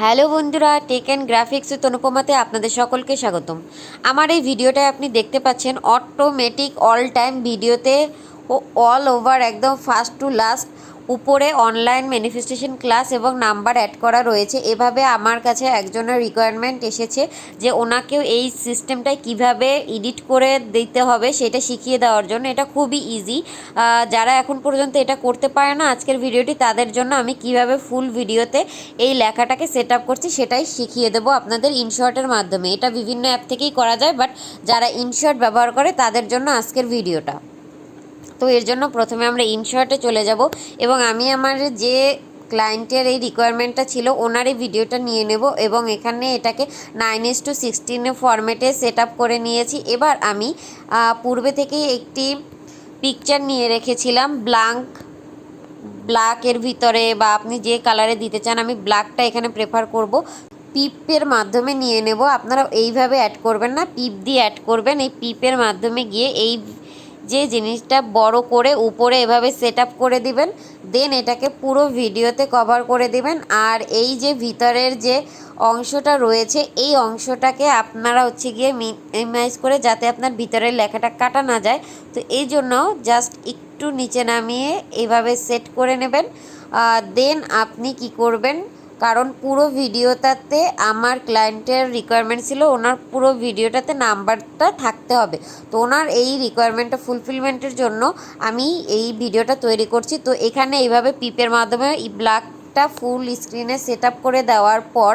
Hello বন্ধুরা take and graphics তনুপমাতে আপনাদের সকলকে স্বাগতম। আমার এই ভিডিওটায় আপনি দেখতে পাচ্ছেন অটোমেটিক অল টাইম ভিডিওতে ও অল ওভার একদম ফার্স্ট টু লাস্ট উপরে অনলাইন ম্যানিফেস্টেশন ক্লাস এবং নাম্বার অ্যাড করা রয়েছে। এভাবে আমার কাছে একজনের রিকোয়ারমেন্ট এসেছে যে ওনাকেও এই সিস্টেমটায় কীভাবে এডিট করে দিতে হবে সেটা শিখিয়ে দেওয়ার জন্য। এটা খুবই ইজি যারা এখন পর্যন্ত এটা করতে পারে না আজকের ভিডিওটি, তাদের জন্য আমি কীভাবে ফুল ভিডিওতে এই লেখাটাকে সেট আপ করছি সেটাই শিখিয়ে দেবো আপনাদের ইনশর্টের মাধ্যমে। এটা বিভিন্ন অ্যাপ থেকেই করা যায় বাট যারা ইনশর্ট ব্যবহার করে তাদের জন্য আজকের ভিডিওটা। তো এর জন্য প্রথমে আমরা ইনশর্টে চলে যাব এবং আমি আমার যে ক্লায়েন্টের এই রিকোয়ারমেন্টটা ছিল, ওনার এই ভিডিওটা নিয়ে নেব এবং এখানে এটাকে নাইন এস টু সিক্সটিনে ফরম্যাটে সেট করে নিয়েছি। এবার আমি পূর্বে থেকেই একটি পিকচার নিয়ে রেখেছিলাম ব্লাঙ্ক ব্ল্যাকের ভিতরে বা আপনি যে কালারে দিতে চান, আমি ব্ল্যাকটা এখানে প্রেফার করব। পিপের মাধ্যমে নিয়ে নেব, আপনারা এইভাবে অ্যাড করবেন না, পিপ দিয়ে অ্যাড করবেন, এই পিপের মাধ্যমে গিয়ে এই যে জিনিসটা বড় করে উপরে এভাবে সেট করে দিবেন দেন এটাকে পুরো ভিডিওতে কভার করে দিবেন। আর এই যে ভিতরের যে অংশটা রয়েছে, এই অংশটাকে আপনারা হচ্ছে গিয়ে মিনিমাইজ করে যাতে আপনার ভিতরের লেখাটা কাটা না যায়। তো এই জন্য জাস্ট একটু নিচে নামিয়ে এইভাবে সেট করে নেবেন। দেন আপনি কি করবেন কারণ পুরো ভিডিওটাতে আমার ক্লায়েন্টের রিকোয়ারমেন্ট ছিল, ওনার পুরো ভিডিওটাতে নাম্বারটা থাকতে হবে। তো ওনার এই রিকোয়ারমেন্টটা ফুলফিলমেন্টের জন্য আমি এই ভিডিওটা তৈরি করছি। তো এখানে এইভাবে পিপের মাধ্যমে ব্ল্যাকটা ফুল স্ক্রিনে সেট করে দেওয়ার পর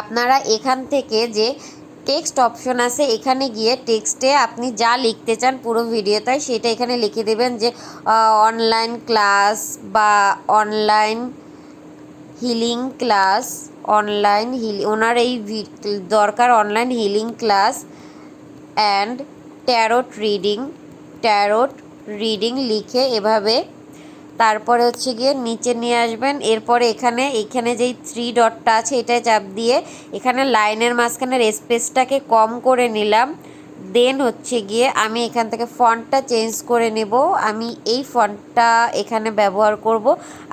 আপনারা এখান থেকে যে টেক্সট অপশন আছে, এখানে গিয়ে টেক্সটে আপনি যা লিখতে চান পুরো ভিডিওতে সেটা এখানে লিখে দেবেন যে অনলাইন ক্লাস বা online healing class online heal ওনার এই দরকার online healing class and tarot reading tarot reading লিখে এভাবে, তারপরে হচ্ছে গিয়ে নিচে নিয়ে আসবেন, এরপরে এখানে এখানে যেই থ্রি ডটটা আছে, এটা চাপ দিয়ে এখানে লাইনের মাঝখানের স্পেসটাকে কম করে নিলাম। দেন হচ্ছে গিয়ে আমি এখান থেকে ফন্টটা চেঞ্জ করে নেব। আমি এই ফন্টটা এখানে ব্যবহার করব।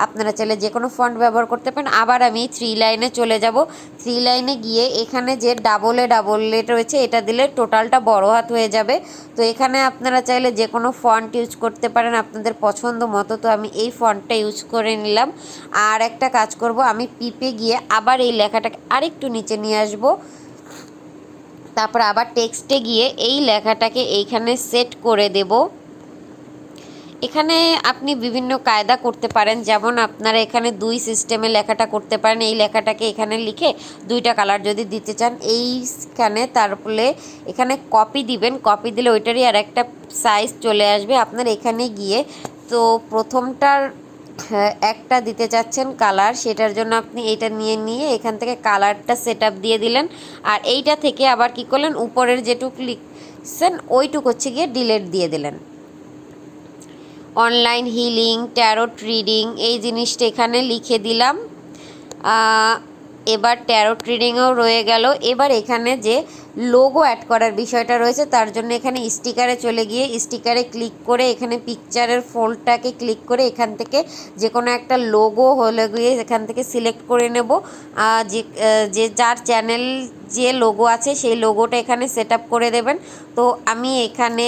আপনারা চাইলে যে কোনো ফন্ট ব্যবহার করতে পারেন। আবার আমি থ্রি লাইনে চলে যাব। থ্রি লাইনে গিয়ে এখানে যে ডাবলে ডাবলে রয়েছে, এটা দিলে টোটালটা বড় হাত হয়ে যাবে। তো এখানে আপনারা চাইলে যে কোনো ফন্ট ইউজ করতে পারেন আপনাদের পছন্দ মতো। তো আমি এই ফন্টটা ইউজ করে নিলাম। আর একটা কাজ করব, আমি পিপে গিয়ে আবার এই লেখাটাকে আরেকটু নিচে নিয়ে আসব। তারপর আবার টেক্সটে গিয়ে এই লেখাটাকে এইখানে সেট করে দেব। এখানে আপনি বিভিন্ন কায়দা করতে পারেন, যেমন আপনারা এখানে দুই সিস্টেমে লেখাটা করতে পারেন। এই লেখাটাকে এখানে লিখে দুইটা কালার যদি দিতে চান, এইখানে তারপরে এখানে কপি দিবেন। কপি দিলে ওইটারই আর একটা সাইজ চলে আসবে আপনার এখানে গিয়ে। তো প্রথমটার একটা দিতে চাচ্ছেন কালার, সেটার জন্য আপনি এটা নিয়ে নিয়ে এখান থেকে কালারটা সেট দিয়ে দিলেন। আর এইটা থেকে আবার কি করলেন, উপরের যেটুক লিখছেন, ওইটুক হচ্ছে গিয়ে ডিলেট দিয়ে দিলেন। অনলাইন হিলিং ট্যারোট রিডিং এই জিনিসটা এখানে লিখে দিলাম। এবার ট্যারোট রিডিংও রয়ে গেল। এবার এখানে যে লোগো অ্যাড করার বিষয়টা রয়েছে, তার জন্য এখানে স্টিকারে চলে গিয়ে স্টিকারে ক্লিক করে এখানে পিকচারের ফোল্ডটাকে ক্লিক করে এখান থেকে যে কোনো একটা লোগো হলে গিয়ে এখান থেকে সিলেক্ট করে নেব। যে যে যার চ্যানেল যে লোগো আছে, সেই লোগোটা এখানে সেট করে দেবেন। তো আমি এখানে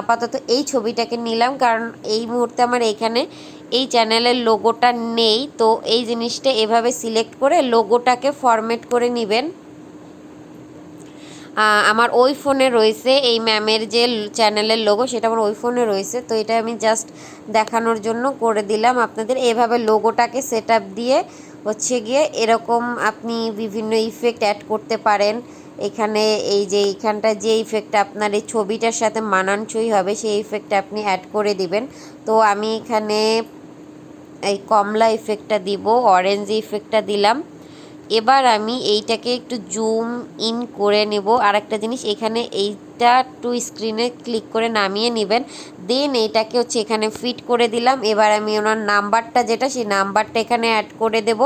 আপাতত এই ছবিটাকে নিলাম, কারণ এই মুহূর্তে আমার এখানে এই চ্যানেলের লোগোটা নেই, তো এই জিনিসটা এভাবে সিলেক্ট করে লোগোটাকে ফরম্যাট করে নেবেন। আমার ওই ফোনে রয়েছে এই ম্যামের যে চ্যানেলের লোগো, সেটা আমার ওই ফোনে রয়েছে, তো এটা আমি জাস্ট দেখানোর জন্য করে দিলাম আপনাদের। এভাবে লোগোটাকে সেট দিয়ে হচ্ছে গিয়ে এরকম আপনি বিভিন্ন ইফেক্ট অ্যাড করতে পারেন। এখানে এই যে এইখানটা যে ইফেক্টটা আপনার এই ছবিটার সাথে মানানসই হবে, সেই ইফেক্টটা আপনি অ্যাড করে দিবেন। তো আমি এখানে এই কমলা ইফেক্টটা দিব অরেঞ্জ ইফেক্টটা দিলাম। এবার আমি এইটাকে একটু জুম ইন করে নেব। আর একটা জিনিস, এখানে এইটা টু স্ক্রিনে ক্লিক করে নামিয়ে নেবেন। দেন এইটাকে হচ্ছে এখানে ফিট করে দিলাম। এবার আমি ওনার নাম্বারটা যেটা, সেই নাম্বারটা এখানে অ্যাড করে দেব।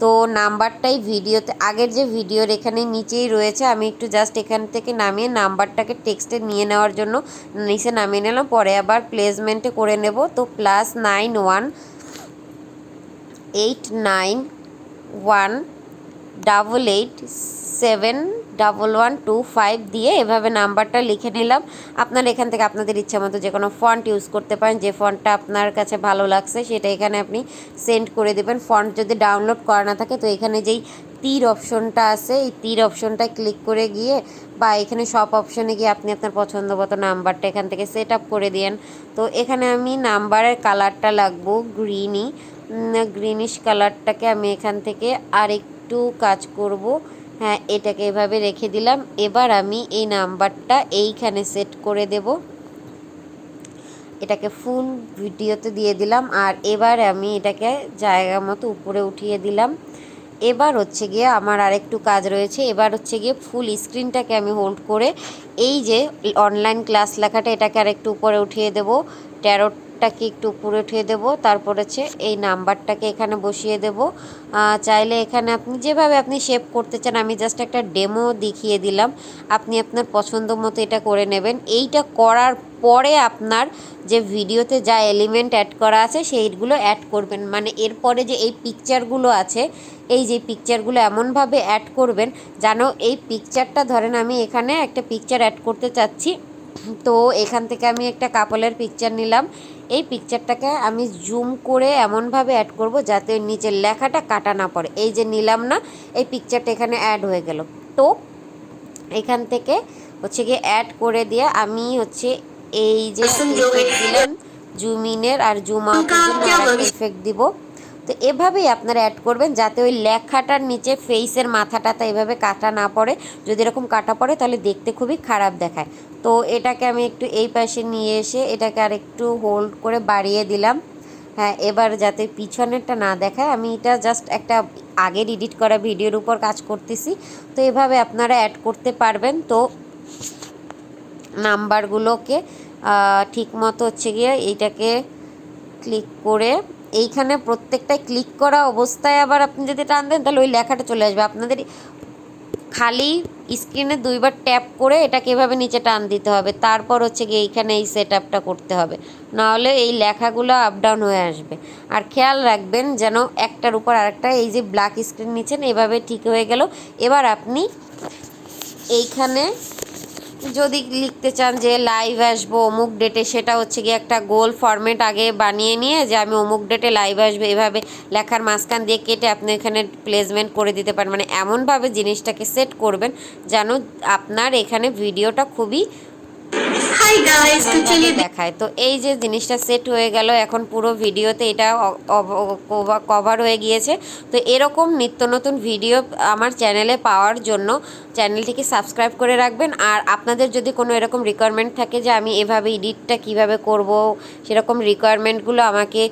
তো নাম্বারটাই ভিডিওতে, আগের যে ভিডিওর এখানে নিচেই রয়েছে, আমি একটু জাস্ট এখান থেকে নামিয়ে নাম্বারটাকে টেক্সটে নিয়ে নেওয়ার জন্য নিচে নামিয়ে নিলাম। পরে আবার প্লেসমেন্টে করে নেব। তো plus nine one eight nine one double eight seven double one two five দিয়ে এভাবে নাম্বারটা লিখে নিলাম। আপনারা এখান থেকে আপনাদের ইচ্ছা মতো যে কোনো ফন্ট ইউজ করতে পারেন। যে ফন্টটা আপনার কাছে ভালো লাগছে সেটা এখানে আপনি সেন্ড করে দেবেন। ফন্ট যদি ডাউনলোড করা না থাকে তো এখানে যেই তীর অপশনটা আছে, এই তীর অপশনটায় ক্লিক করে গিয়ে বা এখানে সব অপশনে গিয়ে আপনি আপনার পছন্দ মতো নাম্বারটা এখান থেকে সেট আপ করে দিয়েন। তো এখানে আমি নাম্বারের কালারটা লাগবো গ্রিনই গ্রিনিশ কালারটাকে আমি এখান থেকে আরেকটু কাজ করব। হ্যাঁ এটাকে এভাবে রেখে দিলাম। এবার আমি এই নাম্বারটা এইখানে সেট করে দেব। এটাকে ফুল ভিডিওতে দিয়ে দিলাম। আর এবার আমি এটাকে জায়গা মতো উপরে উঠিয়ে দিলাম। এবার হচ্ছে গিয়ে আমার আরেকটু কাজ রয়েছে। এবার হচ্ছে গিয়ে ফুল স্ক্রিনটাকে আমি হোল্ড করে এই যে অনলাইন ক্লাস লেখাটা এটাকে আরেকটু উপরে উঠিয়ে দেবো। দেব ট্যারোটটাকে একটু উপরে উঠিয়ে দেব, তারপর হচ্ছে এই নাম্বারটাকে এখানে বসিয়ে দেব। চাইলে এখানে আপনি যেভাবে আপনি শেপ করতে চান, আমি জাস্ট একটা ডেমো দেখিয়ে দিলাম। আপনি আপনার পছন্দ মতো এটা করে নেবেন। এইটা করার পরে আপনার যে ভিডিওতে যা এলিমেন্ট অ্যাড করা আছে, সেইগুলো অ্যাড করবেন। মানে এরপরে যে এই পিকচারগুলো আছে, এই যে পিকচারগুলো এমনভাবে অ্যাড করবেন, যেন এই পিকচারটা ধরেন আমি এখানে একটা পিকচার অ্যাড করতে চাচ্ছি। তো এখান থেকে আমি একটা কাপলের পিকচার নিলাম। এই পিকচারটাকে আমি জুম করে এমনভাবে অ্যাড করব যাতে নিচের লেখাটা কাটা না পড়ে। এই যে নিলাম না এই পিকচারটা এখানে অ্যাড হয়ে গেল। তো এখান থেকে হচ্ছে গিয়ে অ্যাড করে দিয়ে আমি হচ্ছে এই যে দিলাম জুম ইনের আর জুম আউটের এফেক্ট দিব। তো এভাবেই আপনারা অ্যাড করবেন যাতে ওই লেখাটার নিচে ফেসের মাথাটাতে এভাবে কাটা না পড়ে। যদি এরকম কাটা পড়ে তাহলে দেখতে খুবই খারাপ দেখায়। তো এটাকে আমি একটু এই পাশে নিয়ে এসে এটাকে আর একটু হোল্ড করে বাড়িয়ে দিলাম। হ্যাঁ এবার যাতে পিছনেরটা না দেখায়, আমি এটা জাস্ট একটা আগের এডিট করা ভিডিওর উপর কাজ করতেছি। তো এভাবে আপনারা অ্যাড করতে পারবেন। তো নাম্বারগুলোকে ঠিক মতো হচ্ছে গিয়ে এইটাকে ক্লিক করে এইখানে প্রত্যেকটায় ক্লিক করা অবস্থায় আবার আপনি যদি টান দেন, তাহলে ওই লেখাটা চলে আসবে। আপনাদের খালি স্ক্রিনে দুইবার ট্যাপ করে এটাকে এভাবে নিচে টান দিতে হবে। তারপর হচ্ছে গিয়ে এইখানে এই সেট আপটা করতে হবে। নাহলে এই লেখাগুলো আপ ডাউন হয়ে আসবে। আর খেয়াল রাখবেন যেন একটার উপর আরেকটা এই যে ব্ল্যাক স্ক্রিন নিচ্ছেন, এভাবে ঠিক হয়ে গেল। এবার আপনি এইখানে যদি লিখতে চান যে লাইভ আসব অমুক ডেটে সেটা হচ্ছে গিয়ে একটা গোল ফরম্যাট আগে বানিয়ে নিয়ে যে আমি অমুক ডেটে লাইভ আসব। এভাবে লেখার মাঝখান দিয়ে কেটে আপনি এখানে প্লেসমেন্ট করে দিতে পারেন। মানে এমনভাবে জিনিসটাকে সেট করবেন যেন আপনার এখানে ভিডিওটা খুবই দেখায় তো এই যে জিনিসটা সেট হয়ে গেল এখন পুরো ভিডিওতে এটা কভার হয়ে গিয়েছে। তো এরকম নিত্য নতুন ভিডিও আমার চ্যানেলে পাওয়ার জন্য চ্যানেলটিকে সাবস্ক্রাইব করে রাখবেন। আর আপনাদের যদি কোনো এরকম রিকোয়ারমেন্ট থাকে যে আমি এভাবে এডিটটা কীভাবে করব সেরকম রিকোয়ারমেন্টগুলো আমাকে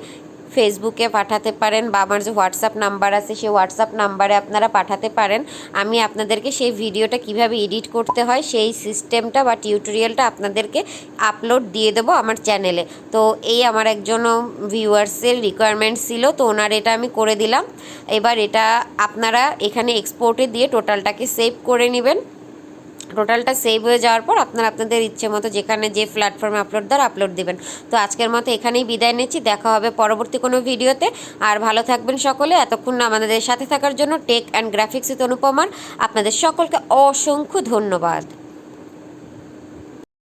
ফেসবুকে পাঠাতে পারেন বা আমার যে হোয়াটসঅ্যাপ নাম্বার আছে, সেই হোয়াটসঅ্যাপ নাম্বারে আপনারা পাঠাতে পারেন। আমি আপনাদেরকে সেই ভিডিওটা কীভাবে এডিট করতে হয়, সেই সিস্টেমটা বা টিউটোরিয়ালটা আপনাদেরকে আপলোড দিয়ে দেবো আমার চ্যানেলে। তো এই আমার একজন ভিউয়ার্সের রিকোয়ারমেন্ট ছিল, তো ওনার এটা আমি করে দিলাম। এবার এটা আপনারা এখানে এক্সপোর্টে দিয়ে টোটালটাকে সেভ করে নেবেন। টোটালটা সেভ হয়ে যাওয়ার পর আপনারা আপনাদের ইচ্ছে মতো যেখানে যে প্ল্যাটফর্মে আপলোড দেওয়ার আপলোড দেবেন। তো আজকের মতো এখানেই বিদায় নিচ্ছি। দেখা হবে পরবর্তী কোনো ভিডিওতে আর ভালো থাকবেন সকলে। এতক্ষণ আমাদের সাথে থাকার জন্য টেক অ্যান্ড গ্রাফিক্স অনুপমান আপনাদের সকলকে অসংখ্য ধন্যবাদ।